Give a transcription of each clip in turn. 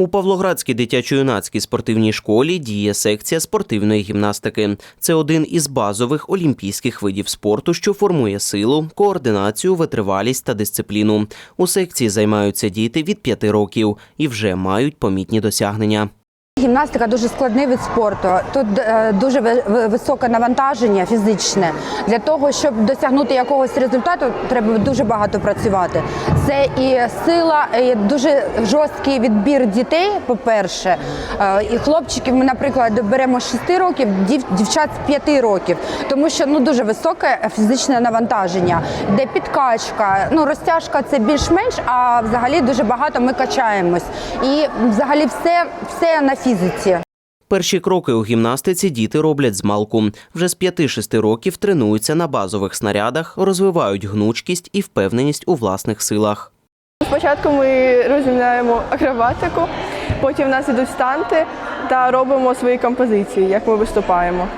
У Павлоградській дитячо-юнацькій спортивній школі діє секція спортивної гімнастики. Це один із базових олімпійських видів спорту, що формує силу, координацію, витривалість та дисципліну. У секції займаються діти від 5 років і вже мають помітні досягнення. Гімнастика дуже складний вид спорту. Тут е, дуже ви- ви- високе навантаження фізичне. Для того, щоб досягнути якогось результату, треба дуже багато працювати. Це і сила, і дуже жорсткий відбір дітей, по-перше. Е, І хлопчиків ми, наприклад, беремо з 6 років, дівчат з 5 років, тому що ну дуже високе фізичне навантаження, де підкачка, ну розтяжка це більш-менш, а взагалі дуже багато ми качаємось. І взагалі все, все на фізиці. Перші кроки у гімнастиці діти роблять з малку. Вже з 5-6 років тренуються на базових снарядах, розвивають гнучкість і впевненість у власних силах. Спочатку ми розміняємо акробатику, потім в нас ідуть станти та робимо свої композиції, як ми виступаємо.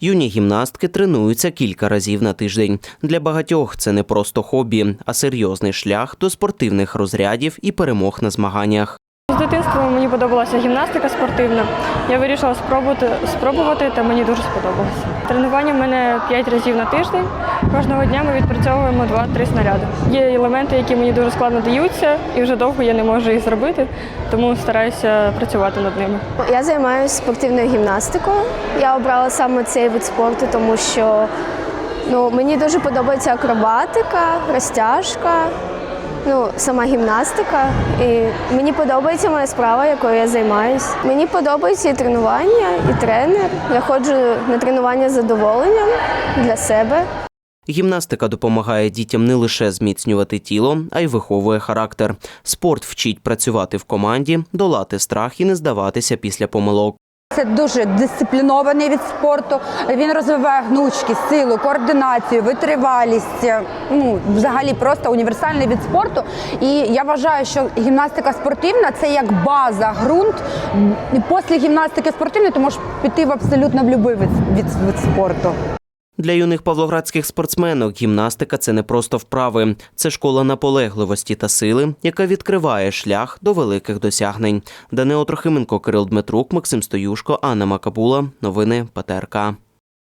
Юні гімнастки тренуються кілька разів на тиждень. Для багатьох це не просто хобі, а серйозний шлях до спортивних розрядів і перемог на змаганнях. З дитинства мені подобалася гімнастика спортивна. Я вирішила спробувати, спробувати та мені дуже сподобалося. Тренування в мене 5 разів на тиждень. Кожного дня ми відпрацьовуємо 2-3 снаряди. Є елементи, які мені дуже складно даються, і вже довго я не можу їх зробити, тому стараюся працювати над ними. Я займаюся спортивною гімнастикою. Я обрала саме цей вид спорту, тому що ну, мені дуже подобається акробатика, розтяжка, ну, сама гімнастика. І мені подобається моя справа, якою я займаюся. Мені подобається і тренування, і тренер. Я ходжу на тренування з задоволенням для себе. Гімнастика допомагає дітям не лише зміцнювати тіло, а й виховує характер. Спорт вчить працювати в команді, долати страх і не здаватися після помилок. Це дуже дисциплінований від спорту. Він розвиває гнучкість, силу, координацію, витривалість. Ну, взагалі просто універсальний від спорту. І я вважаю, що гімнастика спортивна це як база, ґрунт. Після гімнастики спортивної ти можеш піти в абсолютно в будь-який від, від спорту. Для юних павлоградських спортсменок гімнастика це не просто вправи, це школа наполегливості та сили, яка відкриває шлях до великих досягнень. Данило Трохименко, Кирил Дмитрук, Максим Стоюшко, Анна Макабула. Новини ПТРК.